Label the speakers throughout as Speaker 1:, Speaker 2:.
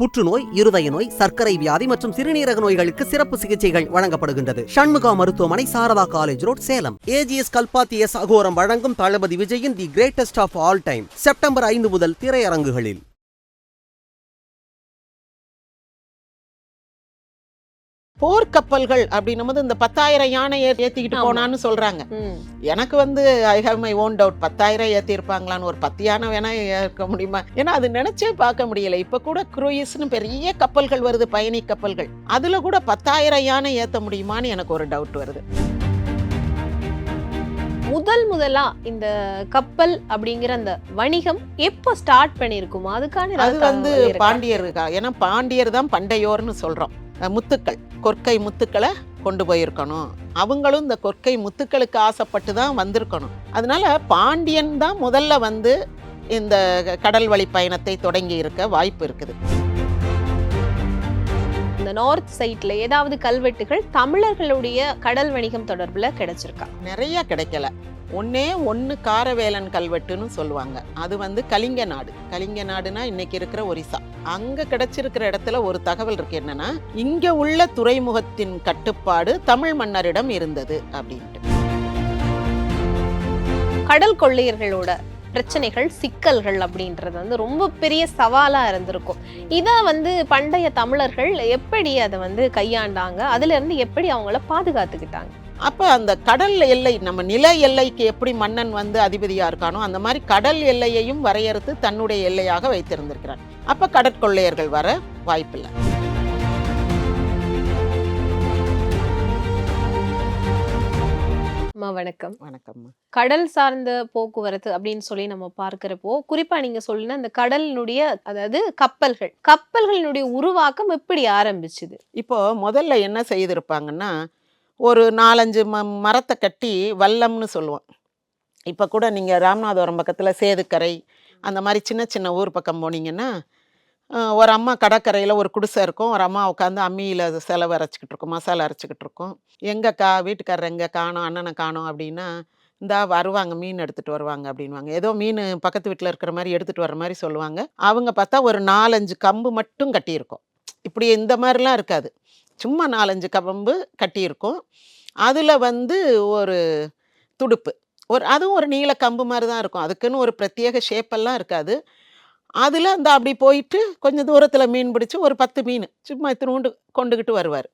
Speaker 1: புற்றுநோய் இருதய நோய் சர்க்கரை வியாதி மற்றும் சிறுநீரக நோய்களுக்கு சிறப்பு சிகிச்சைகள் வழங்கப்படுகின்றது. சண்முகா மருத்துவமனை Sarada college road Salem. AGS Kalpathi S Aghoram வழங்கும் தளபதி விஜயின் the greatest of all time September ஐந்து முதல் திரையரங்குகளில்.
Speaker 2: போர்க்கப்பல்கள் அப்படின்னும் போது இந்த பத்தாயிரம் யானையை ஏத்திக்கிட்டு. போனான்னு சொல்றாங்க. எனக்கு வந்து I have my own doubt பத்தாயிரம் ஏத்தி இருப்பாங்களான்னு ஒரு பத்து யானை வேணா ஏற்க முடியுமா? ஏன்னா அது நினைச்சே பார்க்க முடியல. இப்ப கூட குரூயிஸ்னு பெரிய கப்பல்கள் வருது பயணி கப்பல்கள். அதுல கூட பத்தாயிரம் யானை ஏத்த முடியுமான்னு எனக்கு ஒரு டவுட் வருது.
Speaker 3: முதல் முதலா இந்த கப்பல் அப்படிங்கிற அந்த வணிகம் எப்போ ஸ்டார்ட் பண்ணிருக்குமா அதுக்கான
Speaker 2: அது வந்து? பாண்டியர் ஏன்னா பாண்டியர் தான் பண்டையோர்னு சொல்றோம். முத்துக்கள் கொற்கை முத்துக்களை கொண்டு போயிருக்கணும். அவங்களும் இந்த கொற்கை முத்துக்களுக்கு ஆசைப்பட்டு தான் வந்திருக்கணும். அதனால பாண்டியன் தான் முதல்ல வந்து இந்த கடல் வழி பயணத்தை தொடங்கி இருக்க வாய்ப்பு இருக்குது.
Speaker 3: இந்த நார்த் சைட்ல ஏதாவது கல்வெட்டுகள் தமிழர்களுடைய கடல் வணிகம் தொடர்புல கிடைச்சிருக்கா?
Speaker 2: நிறைய கிடைக்கல. ஒன்றே ஒன்று காரவேலன் கல்வெட்டுன்னு சொல்லுவாங்க. அது வந்து கலிங்க நாடு. கலிங்க நாடுனா இன்னைக்கு இருக்கிற ஒரிசா. அங்கே கிடைச்சிருக்கிற இடத்துல ஒரு தகவல் இருக்கு என்னன்னா இங்கே உள்ள துறைமுகத்தின் கட்டுப்பாடு தமிழ் மன்னரிடம் இருந்தது அப்படின்ட்டு.
Speaker 3: கடல் கொள்ளையர்களோட பிரச்சனைகள் சிக்கல்கள் அப்படின்றது வந்து ரொம்ப பெரிய சவாலாக இருந்திருக்கும். இதை வந்து பண்டைய தமிழர்கள் எப்படி அதை வந்து கையாண்டாங்க? அதுலேருந்து எப்படி அவங்கள பாதுகாத்துக்கிட்டாங்க?
Speaker 2: அப்ப அந்த கடல் எல்லை நம்ம நில எல்லைக்கு எப்படி மன்னன் வந்து அதிபதியா இருக்கானோ அந்த மாதிரி கடல் எல்லையையும் வரையறுத்து தன்னுடைய எல்லையாக வைத்திருந்திருக்கிறான் அப்ப கடற்கொள்ளையர்கள் வர வாய்ப்பில்லை.
Speaker 3: அம்மா வணக்கம்.
Speaker 2: வணக்கம்மா.
Speaker 3: கடல் சார்ந்த போக்குவரத்து அப்படின்னு சொல்லி நம்ம பார்க்கிறப்போ குறிப்பா நீங்க சொல்லுன அந்த கடலினுடைய அதாவது கப்பல்கள். கப்பல்களினுடைய உருவாக்கம் எப்படி ஆரம்பிச்சுது?
Speaker 2: இப்போ முதல்ல என்ன செய்திருப்பாங்கன்னா ஒரு நாலஞ்சு ம மரத்தை கட்டி வல்லம்னு சொல்லுவோம். இப்போ கூட நீங்கள் ராமநாதபுரம் பக்கத்தில் சேதுக்கரை அந்த மாதிரி சின்ன சின்ன ஊர் பக்கம் போனீங்கன்னா ஒரு அம்மா கடற்கரையில் ஒரு குடிசை இருக்கும். ஒரு அம்மா உட்காந்து அம்மியில் செலவு அரைச்சிக்கிட்டு இருக்கும். மசாலா அரைச்சிக்கிட்டு இருக்கும். எங்கக்கா வீட்டுக்காரர் எங்கே காணோம் அண்ணனை காணோம் அப்படின்னா இந்தா வருவாங்க மீன் எடுத்துகிட்டு வருவாங்க அப்படின்வாங்க ஏதோ மீன் பக்கத்து வீட்டில் இருக்கிற மாதிரி எடுத்துகிட்டு வர மாதிரி சொல்லுவாங்க. அவங்க பார்த்தா ஒரு நாலஞ்சு கம்பு மட்டும் கட்டியிருக்கும். இப்படி இந்த மாதிரிலாம் இருக்காது. சும்மா நாலஞ்சு கவம்பு கட்டியிருக்கும். அதில் வந்து ஒரு துடுப்பு. ஒரு அதுவும் ஒரு நீல கம்பு மாதிரி தான் இருக்கும். அதுக்குன்னு ஒரு பிரத்யேக ஷேப்பெல்லாம் இருக்காது. அதில் அந்த அப்படி போயிட்டு கொஞ்சம் தூரத்தில் மீன் பிடிச்சி ஒரு பத்து மீன் சும்மா இத்தினூண்டு கொண்டுக்கிட்டு வருவார்.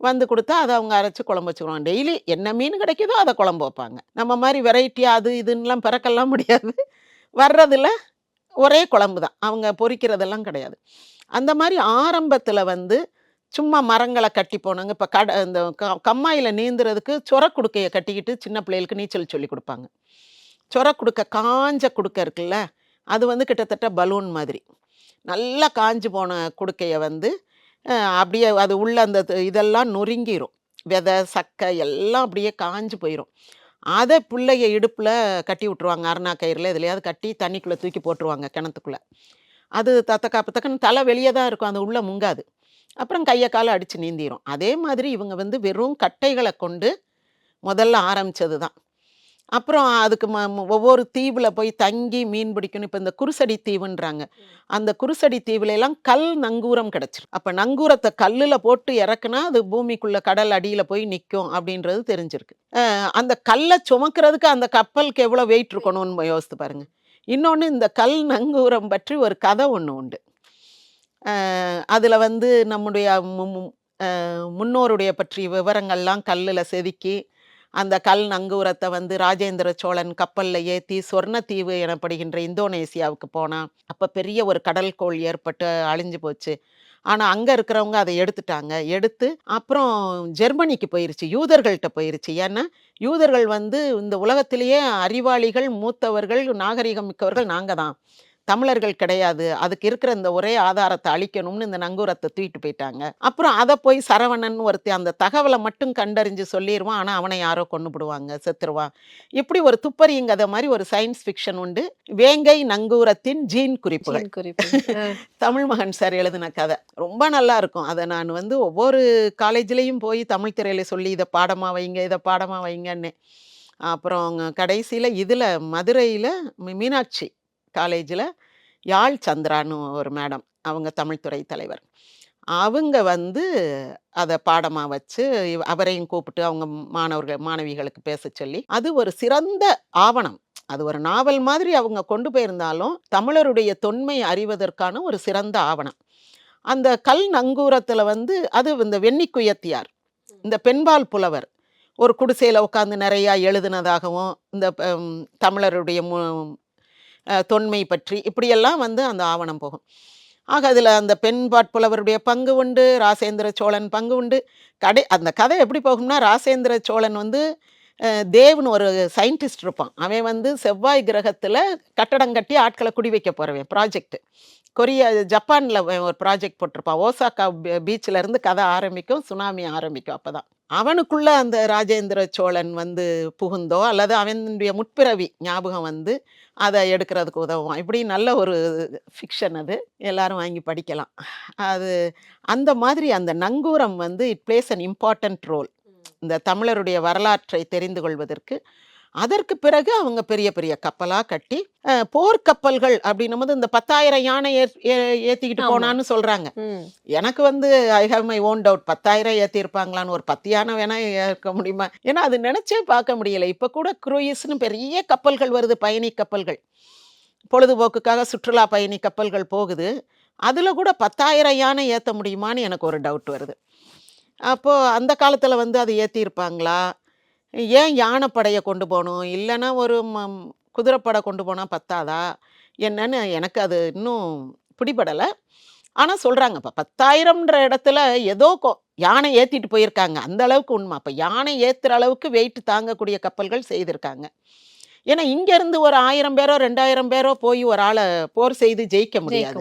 Speaker 2: வந்து கொடுத்தா அதை அவங்க அரைச்சி குழம்பு வச்சுக்குவாங்க. டெய்லி என்ன மீன் கிடைக்குதோ அதை குழம்பு வைப்பாங்க. நம்ம மாதிரி வெரைட்டி அது இதுன்னெலாம் பிறக்கெல்லாம் முடியாது. வர்றதில் ஒரே குழம்பு தான். அவங்க பொரிக்கிறதெல்லாம் கிடையாது. அந்த மாதிரி ஆரம்பத்தில் வந்து சும்மா மரங்களை கட்டி போனாங்க. இப்போ கட இந்த க கம்மாயில் நீந்துறதுக்கு சொர குடுக்கையை கட்டிக்கிட்டு சின்ன பிள்ளைகளுக்கு நீச்சல் சொல்லி கொடுப்பாங்க. சொர குடுக்கை காஞ்ச குடுக்கை இருக்குல்ல அது வந்து கிட்டத்தட்ட பலூன் மாதிரி. நல்லா காஞ்சு போன குடுக்கையை வந்து அப்படியே அது உள்ள அந்த இதெல்லாம் நொறுங்கிரும். விதை சக்கை எல்லாம் அப்படியே காஞ்சு போயிடும் அதை பிள்ளைய இடுப்பில் கட்டி விட்ருவாங்க அருணா கயிறில் எதுலையாவது கட்டி தண்ணிக்குள்ளே தூக்கி போட்டுருவாங்க கிணத்துக்குள்ளே. அது தத்தக்கா பத்தக்கன்னு தலை வெளியே தான் இருக்கும். அது உள்ளே முங்காது. அப்புறம் கையை காலை அடித்து நீந்திரும். அதே மாதிரி இவங்க வந்து வெறும் கட்டைகளை கொண்டு முதல்ல ஆரம்பிச்சது தான் அப்புறம் அதுக்கு ம ஒவ்வொரு தீவில் போய் தங்கி மீன் பிடிக்கணும். இப்போ இந்த குருசடி தீவுன்றாங்க. அந்த குருசடி தீவுல எல்லாம் கல் நங்கூரம் கிடச்சிரும். அப்போ நங்கூரத்தை கல்லில் போட்டு இறக்குனா அது பூமிக்குள்ள கடல் அடியில் போய் நிற்கும் அப்படின்றது தெரிஞ்சிருக்கு. அந்த கல்லை சுமக்கிறதுக்கு அந்த கப்பலுக்கு எவ்வளோ வெயிட் இருக்கணும்னு யோசித்து பாருங்க. இன்னொன்று இந்த கல் நங்கூரம் பற்றி ஒரு கதை ஒன்று உண்டு. அதில் வந்து நம்முடைய மு- முன்னோருடைய பற்றி விவரங்கள்லாம் கல்லில் செதுக்கி அந்த கல் நங்கூரத்தை வந்து ராஜேந்திர சோழன் கப்பலில் ஏற்றி சொர்ணத்தீவு எனப்படுகின்ற இந்தோனேசியாவுக்கு போனான் அப்போ பெரிய ஒரு கடல் கோள் ஏற்பட்டு அழிஞ்சு போச்சு. ஆனால் அங்கே இருக்கிறவங்க அதை எடுத்துட்டாங்க. எடுத்து அப்புறம் ஜெர்மனிக்கு போயிருச்சு. யூதர்கள்ட்ட போயிருச்சு. ஏன்னா யூதர்கள் வந்து இந்த உலகத்திலேயே அறிவாளிகள் மூத்தவர்கள் நாகரிகம் மிக்கவர்கள் நாங்கள் தான். தமிழர்கள் கிடையாது. அதுக்கு இருக்கிற இந்த ஒரே ஆதாரத்தை அழிக்கணும்னு இந்த நங்கூரத்தை தூக்கிட்டு போயிட்டாங்க. அப்புறம் அதை போய் சரவணன் ஒருத்தி அந்த தகவலை மட்டும் கண்டறிஞ்சு சொல்லிடுவான் ஆனால் அவனை யாரோ கொண்டு விடுவாங்க செத்துருவான். இப்படி ஒரு துப்பறியுங்கதை மாதிரி ஒரு சயின்ஸ் ஃபிக்ஷன் உண்டு. வேங்கை நங்கூரத்தின் ஜீன் குறிப்புகள். தமிழ் மகன் சார் எழுதின கதை. ரொம்ப நல்லா இருக்கும். அதை நான் வந்து ஒவ்வொரு காலேஜ்லேயும் போய் தமிழ் திரையில சொல்லி இதை பாடமாக வைங்க இதை பாடமாக வைங்கன்னு. அப்புறம் கடைசியில் இதில் மதுரையில் மீனாட்சி. காலேஜில் யாழ் சந்திரான்னு ஒரு மேடம் அவங்க தமிழ்துறை தலைவர். அவங்க வந்து அதை பாடமாக வச்சு அவரையும் கூப்பிட்டு அவங்க மாணவர்கள் மாணவிகளுக்கு பேச சொல்லி அது ஒரு சிறந்த ஆவணம். அது ஒரு நாவல் மாதிரி அவங்க கொண்டு போயிருந்தாலும் தமிழருடைய தொன்மை அறிவதற்கான ஒரு சிறந்த ஆவணம். அந்த கல் நங்கூரத்தில் வந்து அது இந்த வெண்ணிக்குயத்தியார் இந்த பெண்பால் புலவர் ஒரு குடிசையில் உட்காந்து நிறையா எழுதுனதாகவும் இந்த தமிழருடைய மு தொன்மை பற்றி. இப்படியெல்லாம் வந்து அந்த ஆவணம் போகும். ஆக அதில் அந்த பெண் பாட்புலவருடைய பங்கு உண்டு ராசேந்திர சோழன் பங்கு உண்டு. கடை அந்த கதை எப்படி போகும்னா ராசேந்திர சோழன் வந்து தேவ்னு ஒரு சயின்டிஸ்ட் இருப்பான். அவன் வந்து செவ்வாய் கிரகத்தில் கட்டடம் கட்டி ஆட்களை குடி வைக்க போகிறவன் ப்ராஜெக்ட். கொரியா ஜப்பானில் ஒரு ப்ராஜெக்ட் போட்டிருப்பான். ஓசாக்கா பீச்சில் இருந்து கதை ஆரம்பிக்கும் சுனாமி ஆரம்பிக்கும் அப்போ தான் அவனுக்குள்ள அந்த ராஜேந்திர சோழன் வந்து புகுந்தோ அல்லது அவனுடைய முற்பிறவி ஞாபகம் வந்து அதை எடுக்கிறதுக்கு உதவும் இப்படி நல்ல ஒரு ஃபிக்ஷன் அது. எல்லாரும் வாங்கி படிக்கலாம். அது அந்த மாதிரி அந்த நங்கூரம் வந்து it plays an important role இந்த தமிழருடைய வரலாற்றை தெரிந்து கொள்வதற்கு அதற்கு பிறகு அவங்க பெரிய பெரிய கப்பலாக கட்டி போர்க்கப்பல்கள் அப்படின்னும் போது இந்த பத்தாயிரம் யானை ஏ- ஏ- ஏத்திக்கிட்டு
Speaker 3: ஆமா.
Speaker 2: போனான்னு சொல்றாங்க.
Speaker 3: ம்.
Speaker 2: எனக்கு வந்து I have my own doubt. பத்தாயிரம் ஏற்றிருப்பாங்களான்னு ஒரு பத்து யானை வேணா ஏற்க முடியுமா? ஏன்னா அது நினைச்சே பார்க்க முடியல. இப்போ கூட குரூயிஸ்னு பெரிய கப்பல்கள் வருது பயணி கப்பல்கள். பொழுதுபோக்குக்காக சுற்றுலா பயணி கப்பல்கள் போகுது. அதில் கூட பத்தாயிரம் யானை ஏற்ற முடியுமான்னு எனக்கு ஒரு டவுட் வருது. அப்போது அந்த காலத்தில் வந்து அது ஏற்றிருப்பாங்களா ஏன் யானைப்படையை கொண்டு போகணும்? இல்லைன்னா ஒரு ம- குதிரைப்படை கொண்டு போனால் பத்தாதா? என்னன்னு எனக்கு அது இன்னும் பிடிபடலை. ஆனால் சொல்கிறாங்க இப்போ பத்தாயிரம்ன்ற இடத்துல ஏதோ கொ- யானை ஏற்றிட்டு போயிருக்காங்க. அந்த அளவுக்கு உண்மை. அப்போ யானை ஏற்றுற அளவுக்கு வெயிட் தாங்கக்கூடிய கப்பல்கள் செய்திருக்காங்க. ஏன்னா இங்கேருந்து ஒரு ஆயிரம் பேரோ ரெண்டாயிரம் பேரோ போய் ஒரு ஆளை போர் செய்து ஜெயிக்க முடியாது.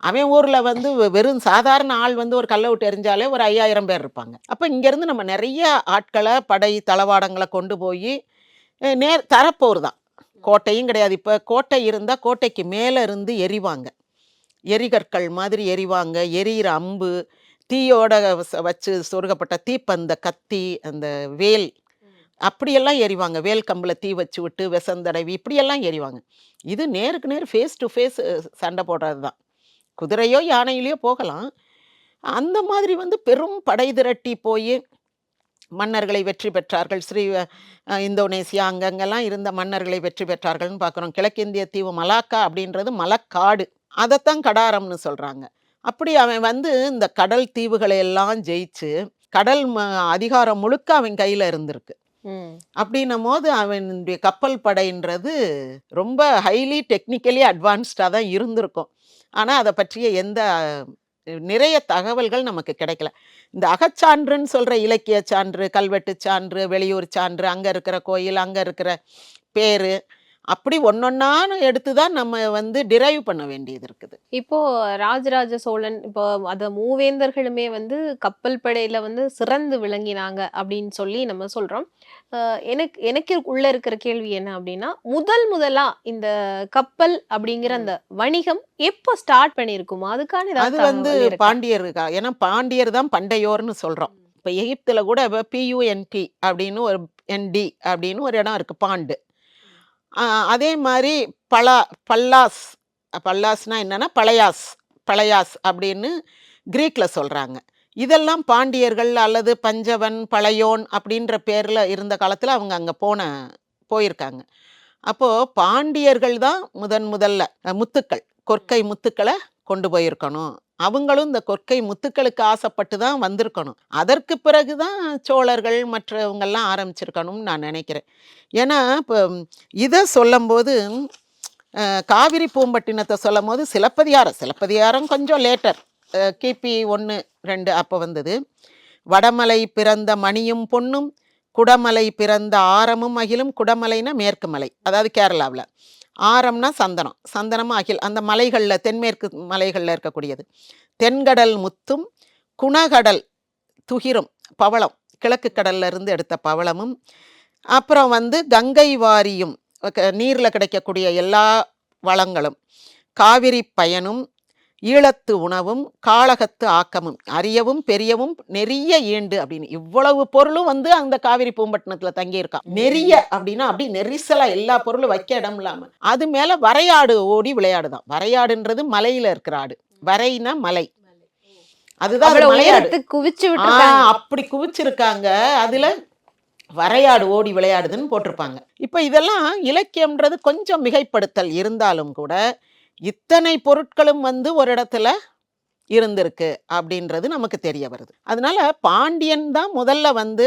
Speaker 2: அவன் ஊரில் வந்து வெறும் சாதாரண ஆள் வந்து ஒரு கல்லை விட்டு எரிஞ்சாலே ஒரு ஐயாயிரம் பேர் இருப்பாங்க. அப்போ இங்கேருந்து நம்ம நிறைய ஆட்களை படை தளவாடங்களை கொண்டு போய் நேர் தரப்போர் தான். கோட்டையும் கிடையாது. இப்போ கோட்டை இருந்தால் கோட்டைக்கு மேலே இருந்து எரிவாங்க எரிகற்கள் மாதிரி எரிவாங்க எரியிற அம்பு தீயோட வச- வச்சு சொருகப்பட்ட தீப்பந்த கத்தி அந்த வேல் அப்படியெல்லாம் எறிவாங்க. வேல் கம்பில் தீ வச்சு விட்டு விசந்தடவி இப்படியெல்லாம் எறிவாங்க. இது நேருக்கு நேர் ஃபேஸ் டு ஃபேஸ் சண்டை போடுறது தான் குதிரையோ யானையிலையோ போகலாம். அந்த மாதிரி வந்து பெரும் படை திரட்டி போய் மன்னர்களை வெற்றி பெற்றார்கள். ஸ்ரீ இந்தோனேசியா அங்கங்கெல்லாம் இருந்த மன்னர்களை வெற்றி பெற்றார்கள்னு பார்க்குறோம். கிழக்கிந்திய தீவு மலாக்கா அப்படின்றது மலக்காடு. அதைத்தான் கடாரம்னு சொல்கிறாங்க அப்படி அவன் வந்து இந்த கடல் தீவுகளை எல்லாம் ஜெயிச்சு கடல் ம- அதிகாரம் முழுக்க அவன் கையில் இருந்திருக்கு. அப்படின்னும் போது அவனுடைய கப்பல் படைன்றது ரொம்ப ஹைலி டெக்னிக்கலி அட்வான்ஸ்டாக தான் இருந்திருக்கும். ஆனால் அதை பற்றிய எந்த நிறைய தகவல்கள் நமக்கு கிடைக்கல. இந்த அகச்சான்றுன்னு சொல்கிற இலக்கிய சான்று கல்வெட்டு சான்று வெளியூர் சான்று அங்கே இருக்கிற கோயில் அங்கே இருக்கிற பேர் அப்படி ஒன்னொன்னான்னு எடுத்து தான் நம்ம வந்து டிரைவ் பண்ண வேண்டியது இருக்குது.
Speaker 3: இப்போ ராஜராஜ சோழன் இப்போ அத மூவேந்தர்களுமே வந்து கப்பல் படையில வந்து சிறந்து விளங்கினாங்க அப்படின்னு சொல்லி நம்ம சொல்றோம். எனக்கு எனக்கு உள்ள இருக்கிற கேள்வி என்ன அப்படின்னா முதல் முதலா இந்த கப்பல் அப்படிங்கிற அந்த வணிகம் எப்போ ஸ்டார்ட் பண்ணிருக்குமா அதுக்கான
Speaker 2: அது வந்து? பாண்டியர் ஏன்னா பாண்டியர் தான் பண்டையோர்னு சொல்கிறோம் இப்போ எகிப்தில் கூட இப்போ பியூஎன்பி அப்படின்னு ஒரு என்டி அப்படின்னு ஒரு இடம் இருக்குது பாண்டு. அதே மாதிரி பலா பல்லாஸ் பல்லாஸ்னா என்னென்னா பழையாஸ் பழையாஸ் அப்படின்னு க்ரீக்கில் சொல்கிறாங்க இதெல்லாம் பாண்டியர்கள் அல்லது பஞ்சவன் பழையோன் அப்படின்ற பேரில் இருந்த காலத்தில் அவங்க அங்கே போன போயிருக்காங்க. அப்போது பாண்டியர்கள் தான் முதன் முதல்ல முத்துக்கள் கொற்கை முத்துக்களை கொண்டு போயிருக்கணும். அவங்களும் இந்த கொற்கை முத்துக்களுக்கு ஆசைப்பட்டு தான் வந்திருக்கணும். அதற்கு பிறகு தான் சோழர்கள் மற்றவங்கெல்லாம் ஆரம்பிச்சிருக்கணும்னு நான் நினைக்கிறேன். ஏன்னா இப்போ இதை சொல்லும்போது காவிரி பூம்பட்டினத்தை சொல்லும் போது சிலப்பதிகாரம் சிலப்பதிகாரம் கொஞ்சம் லேட்டர் கிபி ஒன்று ரெண்டு அப்போ வந்தது. வடமலை பிறந்த மணியும் பொன்னும் குடமலை பிறந்த ஆரமும் அகிலும் குடமலைனா மேற்கு மலை அதாவது கேரளாவில். ஆரம்னா சந்தனம் சந்தனமும் அகில் அந்த மலைகளில் தென்மேற்கு மலைகளில் இருக்கக்கூடியது. தென்கடல் முத்தும் குணகடல் துகிரும் பவளம் கிழக்கு கடல்ல இருந்து எடுத்த பவளமும் அப்புறம் வந்து கங்கை வாரியும் நீரில் கிடைக்கக்கூடிய எல்லா வளங்களும் காவிரி பயனும் ஈழத்து உணவும் காளகத்து ஆக்கமும் அரியவும் பெரியவும் நெறிய ஈண்டு அப்படின்னு. இவ்வளவு பொருளும் வந்து அந்த காவிரி பூம்பட்டினத்தில் தங்கியிருக்கான் நெறிய அப்படின்னா அப்படி நெரிசலா எல்லா பொருளும் வைக்க இடம் இல்லாம. அது மேல வரையாடு ஓடி விளையாடுதான் வரையாடுன்றது மலையில இருக்கிற ஆடு. வரைனா மலை. அதுதான்
Speaker 3: உயரத்துக்கு குவிச்சு
Speaker 2: அப்படி குவிச்சிருக்காங்க. அதுல வரையாடு ஓடி விளையாடுதுன்னு போட்டிருப்பாங்க. இப்ப இதெல்லாம் இலக்கியம்ன்றது கொஞ்சம் மிகைப்படுத்தல் இருந்தாலும் கூட இத்தனை பொருட்களும் வந்து ஒரு இடத்துல இருந்திருக்கு அப்படின்றது நமக்கு தெரிய வருது. அதனால பாண்டியன் தான் முதல்ல வந்து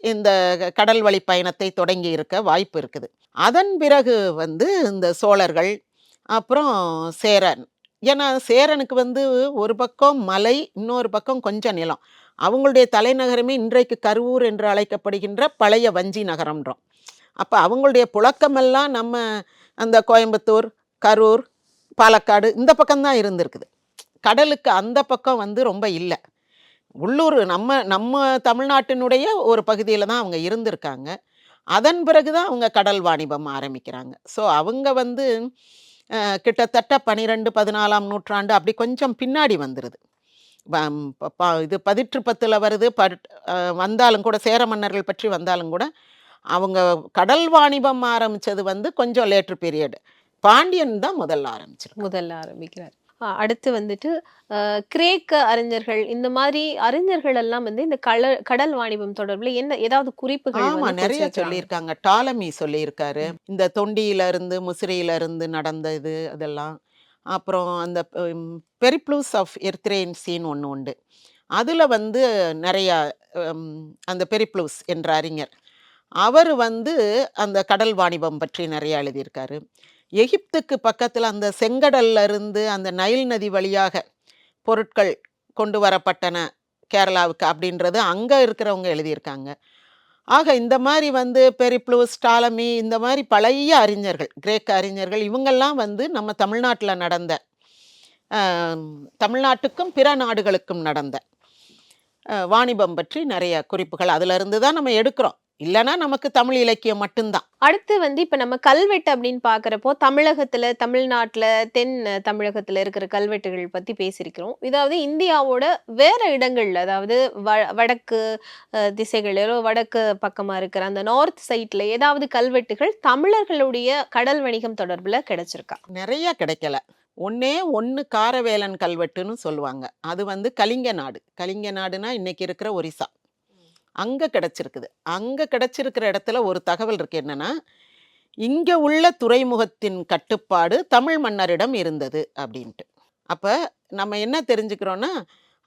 Speaker 2: இந்த கடல் வழி பயணத்தை தொடங்கி இருக்க வாய்ப்பு இருக்குது. அதன் பிறகு வந்து இந்த சோழர்கள் அப்புறம் சேரன். ஏன்னா சேரனுக்கு வந்து ஒரு பக்கம் மலை இன்னொரு பக்கம் கொஞ்சம் நிலம். அவங்களுடைய தலைநகரமே இன்றைக்கு கருவூர் என்று அழைக்கப்படுகின்ற பழைய வஞ்சி நகரம்ன்றோம். அப்போ அவங்களுடைய புழக்கமெல்லாம் நம்ம அந்த கோயம்புத்தூர் கரூர் பாலக்காடு இந்த பக்கம்தான் இருந்திருக்குது. கடலுக்கு அந்த பக்கம் வந்து ரொம்ப இல்லை. உள்ளூர் நம்ம நம்ம தமிழ்நாட்டினுடைய ஒரு பகுதியில் தான் அவங்க இருந்திருக்காங்க. அதன் பிறகு தான் அவங்க கடல் வாணிபம் ஆரம்பிக்கிறாங்க. ஸோ அவங்க வந்து கிட்டத்தட்ட பன்னிரெண்டு பதினாலாம் நூற்றாண்டு அப்படி கொஞ்சம் பின்னாடி வந்துடுது ப- ப- இது பதிற்று பத்தில் வருது. பட் வந்தாலும் கூட சேர மன்னர்கள் பற்றி வந்தாலும் கூட அவங்க கடல் வாணிபம் ஆரம்பிச்சது வந்து கொஞ்சம் லேட்ரு பீரியடு பாண்டியன் தான் முதல்ல ஆரம்பிச்சிருக்கு
Speaker 3: முதல்ல ஆரம்பிக்கிறார். அடுத்து வந்துட்டு கிரேக்க அறிஞர்கள் இந்த மாதிரி அறிஞர்கள் எல்லாம் வந்து இந்த கடல் கடல் வாணிபம் தொடர்புல என்ன ஏதாவது குறிப்புகள்
Speaker 2: ஆமா நிறைய? சொல்லியிருக்காங்க. டாலமி சொல்லியிருக்காரு. இந்த தொண்டியில இருந்து முசிறியில இருந்து நடந்த இது அதெல்லாம். அப்புறம் அந்த பெரிப்ளூஸ் ஆஃப் எர்த்ரேன்சின்னு ஒன்று உண்டு. அதில் வந்து நிறையா அந்த பெரிப்ளூஸ் என்ற அறிஞர். அவர் வந்து அந்த கடல் வாணிபம் பற்றி நிறைய எழுதியிருக்காரு. எகிப்துக்கு பக்கத்தில் அந்த செங்கடல்ல இருந்து அந்த நைல் நதி வழியாக பொருட்கள் கொண்டு வரப்பட்டன கேரளாவுக்கு அப்படின்றது அங்கே இருக்கிறவங்க எழுதியிருக்காங்க. ஆக இந்த மாதிரி வந்து பெரிப்ளூஸ் டாலமி இந்த மாதிரி பழைய அறிஞர்கள் கிரேக்க அறிஞர்கள் இவங்கெல்லாம் வந்து நம்ம தமிழ்நாட்டில் நடந்த தமிழ்நாட்டுக்கும் பிற நாடுகளுக்கும் நடந்த வாணிபம் பற்றி நிறைய குறிப்புகள் அதிலிருந்து தான் நம்ம எடுக்கிறோம். இல்லைன்னா நமக்கு தமிழ் இலக்கியம் மட்டும்தான்.
Speaker 3: அடுத்து வந்து இப்ப நம்ம கல்வெட்டு அப்படின்னு பாக்குறப்போ தமிழகத்துல தமிழ்நாட்டுல தென் தமிழகத்துல இருக்கிற கல்வெட்டுகள் பத்தி பேசியிருக்கிறோம். இதாவது இந்தியாவோட வேற இடங்கள்ல அதாவது வ- வடக்கு திசைகளிலோ வடக்கு பக்கமா இருக்கிற அந்த நார்த் சைட்ல ஏதாவது கல்வெட்டுகள் தமிழர்களுடைய கடல் வணிகம் தொடர்புல கிடைச்சிருக்கா?
Speaker 2: நிறைய கிடைக்கல. ஒண்ணே ஒன்று காரவேலன் கல்வெட்டுன்னு சொல்லுவாங்க. அது வந்து கலிங்க நாடு. கலிங்க நாடுனா இன்னைக்கு இருக்கிற ஒரிசா. அங்கே கிடச்சிருக்குது. அங்கே கிடச்சிருக்கிற இடத்துல ஒரு தகவல் இருக்கு என்னென்னா இங்கே உள்ள துறைமுகத்தின் கட்டுப்பாடு தமிழ் மன்னரிடம் இருந்தது அப்படின்ட்டு அப்போ நம்ம என்ன தெரிஞ்சுக்கிறோன்னா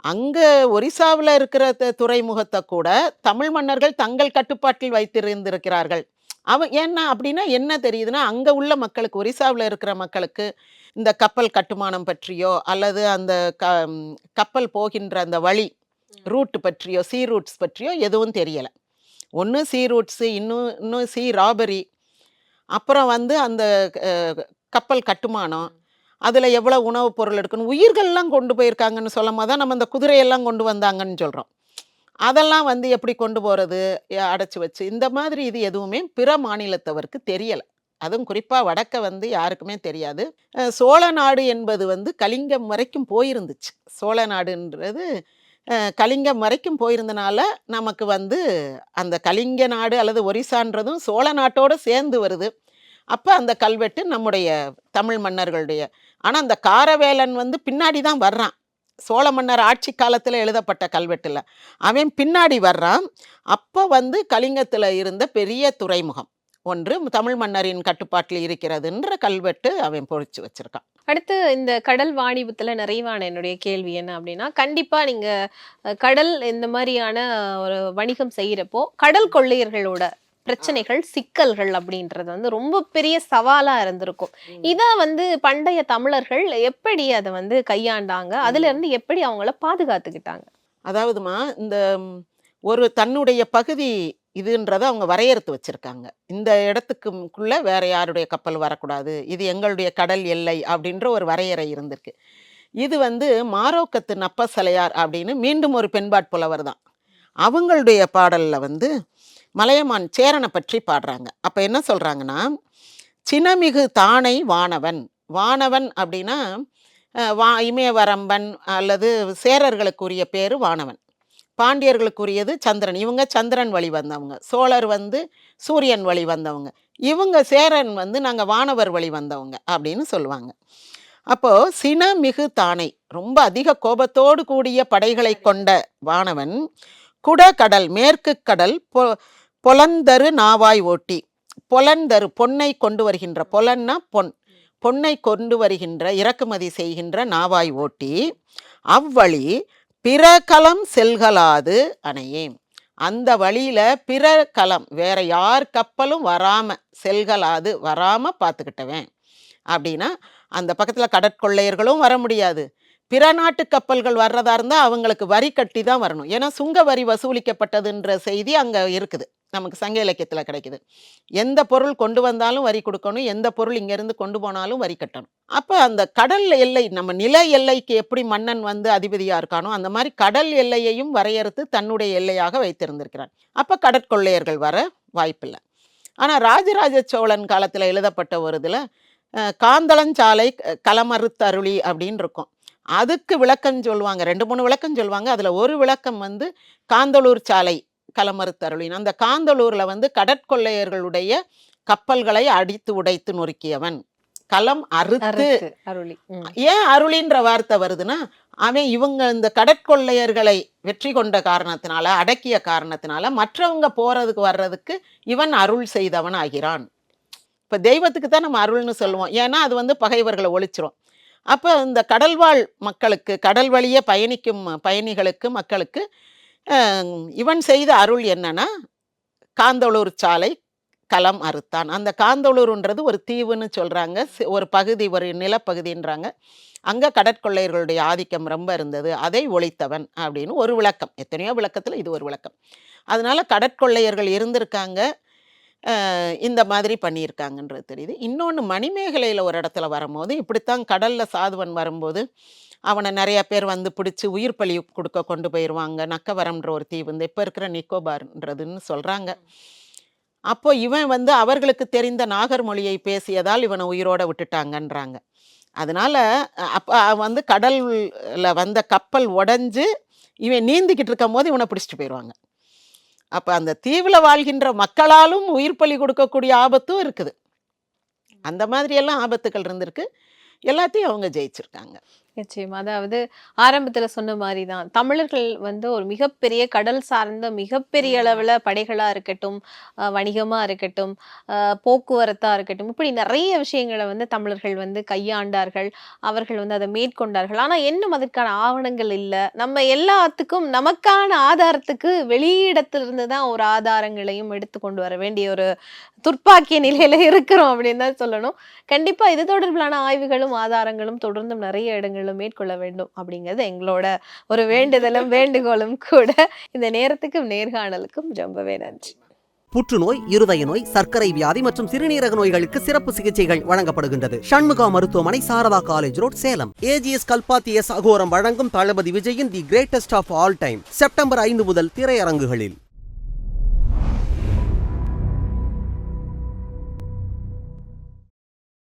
Speaker 2: அங்கே ஒரிசாவில் இருக்கிற துறைமுகத்தை கூட தமிழ் மன்னர்கள் தங்கள் கட்டுப்பாட்டில் வைத்திருந்திருக்கிறார்கள். அவ ஏன்னா அப்படின்னா என்ன தெரியுதுன்னா அங்கே உள்ள மக்களுக்கு ஒரிசாவில் இருக்கிற மக்களுக்கு இந்த கப்பல் கட்டுமானம் பற்றியோ அல்லது அந்த க கப்பல் போகின்ற அந்த வழி ரூட் பற்றியோ சீ ரூட்ஸ் பற்றியோ எதுவும் தெரியலை. ஒன்று சீ ரூட்ஸு இன்னும் இன்னும் சீ ராபரி அப்புறம் வந்து அந்த கப்பல் கட்டுமானம். அதில் எவ்வளோ உணவுப் பொருள் எடுக்கணும் உயிர்கள்லாம் கொண்டு போயிருக்காங்கன்னு சொல்லும் போது தான் நம்ம இந்த குதிரையெல்லாம் கொண்டு வந்தாங்கன்னு சொல்கிறோம் அதெல்லாம் வந்து எப்படி கொண்டு போகிறது அடைச்சி வச்சு இந்த மாதிரி இது எதுவுமே பிற மாநிலத்தவருக்கு தெரியலை. அதுவும் குறிப்பாக வடக்க வந்து யாருக்குமே தெரியாது. சோழ நாடு என்பது வந்து கலிங்கம் வரைக்கும் போயிருந்துச்சு. சோழ நாடுன்றது கலிங்கம் வரைக்கும் போயிருந்தனால நமக்கு வந்து அந்த கலிங்க நாடு அல்லது ஒரிசான்றதும் சோழ நாட்டோடு சேர்ந்து வருது. அப்போ அந்த கல்வெட்டு நம்முடைய தமிழ் மன்னர்களுடைய. ஆனால் அந்த காரவேலன் வந்து பின்னாடி தான் வர்றான். சோழ மன்னர் ஆட்சி காலத்தில் எழுதப்பட்ட கல்வெட்டில். அவன் பின்னாடி வர்றான். அப்போ வந்து கலிங்கத்தில் இருந்த பெரிய துறைமுகம். ஒன்று தமிழ் மன்னரின் கட்டுப்பாட்டில் இருக்கிறதுன்ற கல்வெட்டு அவன் பொறிச்சு வச்சிருக்கான்.
Speaker 3: அடுத்து இந்த கடல் வாணிபத்துல நிறைவான என்னுடைய கேள்வி என்ன அப்படின்னா கண்டிப்பா நீங்க அஹ், கடல் இந்த மாதிரியான ஒரு வணிகம் செய்யறப்போ கடல் கொள்ளையர்களோட பிரச்சனைகள் சிக்கல்கள் அப்படின்றது வந்து ரொம்ப பெரிய சவாலா இருந்திருக்கும். இத வந்து பண்டைய தமிழர்கள் எப்படி அதை வந்து கையாண்டாங்க? அதுல இருந்து எப்படி அவங்கள பாதுகாத்துக்கிட்டாங்க?
Speaker 2: அதாவதுமா இந்த ஒரு தன்னுடைய பகுதி இதுன்றதை அவங்க வரையறுத்து வச்சுருக்காங்க. இந்த இடத்துக்குள்ளே வேறு யாருடைய கப்பல் வரக்கூடாது இது எங்களுடைய கடல் எல்லை அப்படின்ற ஒரு வரையறை இருந்திருக்கு. இது வந்து மாரோக்கத்து நப்பசலையார் அப்படின்னு மீண்டும் ஒரு பெண்பாட் புலவர் தான். அவங்களுடைய பாடலில் வந்து மலையமான் சேரனை பற்றி பாடுறாங்க. அப்போ என்ன சொல்கிறாங்கன்னா சினமிகு தானை வானவன் வானவன் அப்படின்னா வா இமயவரம்பன் அல்லது சேரர்களுக்குரிய பேர் வானவன். பாண்டியர்களுக்குரியது சந்திரன். இவங்க சந்திரன் வழி வந்தவங்க. சோழர் வந்து சூரியன் வழி வந்தவங்க. இவங்க சேரன் வந்து நாங்கள் வானவர் வழி வந்தவங்க அப்படின்னு சொல்லுவாங்க. அப்போது சின மிகு தானை ரொம்ப அதிக கோபத்தோடு கூடிய படைகளை கொண்ட வானவன் குடகடல் மேற்கு கடல் பொ பொலந்தரு நாவாய் ஓட்டி பொலந்தரு பொன்னை கொண்டு வருகின்ற பொலன்னா பொன் பொன்னை கொண்டு வருகின்ற இறக்குமதி செய்கின்ற நாவாய் ஓட்டி அவ்வழி பிற கலம் செல்கலாது அணையே. அந்த வழியில் பிற கலம் வேற யார் கப்பலும் வராமல் செல்கலாது வராமல் பார்த்துக்கிட்டவன் அப்படின்னா அந்த பக்கத்தில் கடற்கொள்ளையர்களும் வர முடியாது. பிற நாட்டு கப்பல்கள் வர்றதா இருந்தால் அவங்களுக்கு வரி கட்டி தான் வரணும். ஏன்னா சுங்க வரி வசூலிக்கப்பட்டதுன்ற செய்தி அங்கே இருக்குது. நமக்கு சங்க இலக்கியத்தில் கிடைக்குது. எந்த பொருள் கொண்டு வந்தாலும் வரி கொடுக்கணும். எந்த பொருள் இங்கேருந்து கொண்டு போனாலும் வரி கட்டணும். அப்போ அந்த கடல் எல்லை நம்ம நில எல்லைக்கு எப்படி மன்னன் வந்து அதிபதியாக இருக்கானோ அந்த மாதிரி கடல் எல்லையையும் வரையறுத்து தன்னுடைய எல்லையாக வைத்திருந்திருக்கிறான் அப்போ கடற்கொள்ளையர்கள் வர வாய்ப்பில்லை. ஆனால் ராஜராஜ சோழன் காலத்தில் எழுதப்பட்ட ஒரு இதில் காந்தளஞ்சாலை க- களமறுத்தருளி அப்படின்னு இருக்கும். அதுக்கு விளக்கம் சொல்லுவாங்க. ரெண்டு மூணு விளக்கம் சொல்லுவாங்க. அதில் ஒரு விளக்கம் வந்து காந்தளூர் சாலை களமறுத்தருளின் அந்த காந்தளூர்ல வந்து கடற்கொள்ளையர்களுடைய கப்பல்களை அடித்து உடைத்து நொறுக்கியவன். களம் அறுத்து
Speaker 3: அருளி.
Speaker 2: ஏன் அருளின்ற வார்த்தை வருதுன்னா அவன் இவங்க இந்த கடற்கொள்ளையர்களை வெற்றி கொண்ட காரணத்தினால அடக்கிய காரணத்தினால மற்றவங்க போறதுக்கு வர்றதுக்கு இவன் அருள் செய்தவன் ஆகிறான். இப்ப தெய்வத்துக்கு தான் நம்ம அருள்னு சொல்லுவோம். ஏன்னா அது வந்து பகைவர்களை ஒழிச்சிரும். அப்ப இந்த கடல்வாழ் மக்களுக்கு கடல் வழியே பயணிக்கும் பயணிகளுக்கு மக்களுக்கு இவன் செய்த அருள் என்னன்னா காந்தளூர் சாலை களம் அறுத்தான். அந்த காந்தளூருன்றது ஒரு தீவுன்னு சொல்கிறாங்க ஒரு பகுதி ஒரு நிலப்பகுதின்றாங்க. அங்கே கடற்கொள்ளையர்களுடைய ஆதிக்கம் ரொம்ப இருந்தது. அதை ஒழித்தவன் அப்படின்னு ஒரு விளக்கம். எத்தனையோ விளக்கத்தில் இது ஒரு விளக்கம். அதனால கடற்கொள்ளையர்கள் இருந்திருக்காங்க. இந்த மாதிரி பண்ணியிருக்காங்கன்றது தெரியுது. இன்னொன்று மணிமேகலையில் ஒரு இடத்துல வரும்போது இப்படித்தான் கடலில் சாதுவன் வரும்போது அவனை நிறைய பேர் வந்து பிடிச்சி உயிர் பலி கொடுக்க கொண்டு போயிடுவாங்க நக்கவரம்ன்ற ஒரு தீவு இந்த இப்போ இருக்கிற நிக்கோபார்ன்றதுன்னு சொல்கிறாங்க அப்போ இவன் வந்து அவர்களுக்கு தெரிந்த நாகர் மொழியை பேசியதால் இவனை உயிரோட விட்டுட்டாங்கன்றாங்க. அதனால அப்ப வந்து கடல்ல வந்த கப்பல் உடைஞ்சு இவன் நீந்திக்கிட்டு இருக்கும் போது இவனை பிடிச்சிட்டு போயிடுவாங்க அப்போ அந்த தீவில் வாழ்கின்ற மக்களாலும் உயிர் பலி கொடுக்கக்கூடிய ஆபத்தும் இருக்குது. அந்த மாதிரியெல்லாம் ஆபத்துகள் இருந்திருக்கு. எல்லாத்தையும் அவங்க ஜெயிச்சிருக்காங்க.
Speaker 3: நிச்சயமா. அதாவது ஆரம்பத்துல சொன்ன மாதிரி தான் தமிழர்கள் வந்து ஒரு மிகப்பெரிய கடல் சார்ந்த மிகப்பெரிய அளவுல படைகளா இருக்கட்டும் வணிகமா இருக்கட்டும் போக்குவரத்தா இருக்கட்டும் இப்படி நிறைய விஷயங்களை வந்து தமிழர்கள் வந்து கையாண்டார்கள். அவர்கள் வந்து அதை மேற்கொண்டார்கள். ஆனா இன்னும் அதற்கான ஆவணங்கள் இல்லை. நம்ம எல்லாத்துக்கும் நமக்கான ஆதாரத்துக்கு வெளியிடத்திலிருந்து தான் ஒரு ஆதாரங்களையும் எடுத்து கொண்டு வர வேண்டிய ஒரு துர்ப்பாக்கிய நிலையில இருக்கிறோம் அப்படின்னு தான் சொல்லணும். கண்டிப்பா இது தொடர்பிலான ஆய்வுகளும் ஆதாரங்களும் தொடர்ந்தும் நிறைய இடங்களிலும் மேற்கொள்ள வேண்டும் அப்படிங்கிறது எங்களோட ஒரு வேண்டுதலும் வேண்டுகோளும் கூட. இந்த நேரத்துக்கும் நேர்காணலுக்கும் ரொம்பவே நன்றி.
Speaker 1: புற்றுநோய் இருதய நோய் சர்க்கரை வியாதி மற்றும் சிறுநீரக நோய்களுக்கு சிறப்பு சிகிச்சைகள் வழங்கப்படுகின்றது. சண்முகா மருத்துவமனை Sarada college road Salem. AGS Kalpathi S Aghoram வழங்கும் தளபதி விஜயின் the greatest of all time September ஐந்து முதல் திரையரங்குகளில்.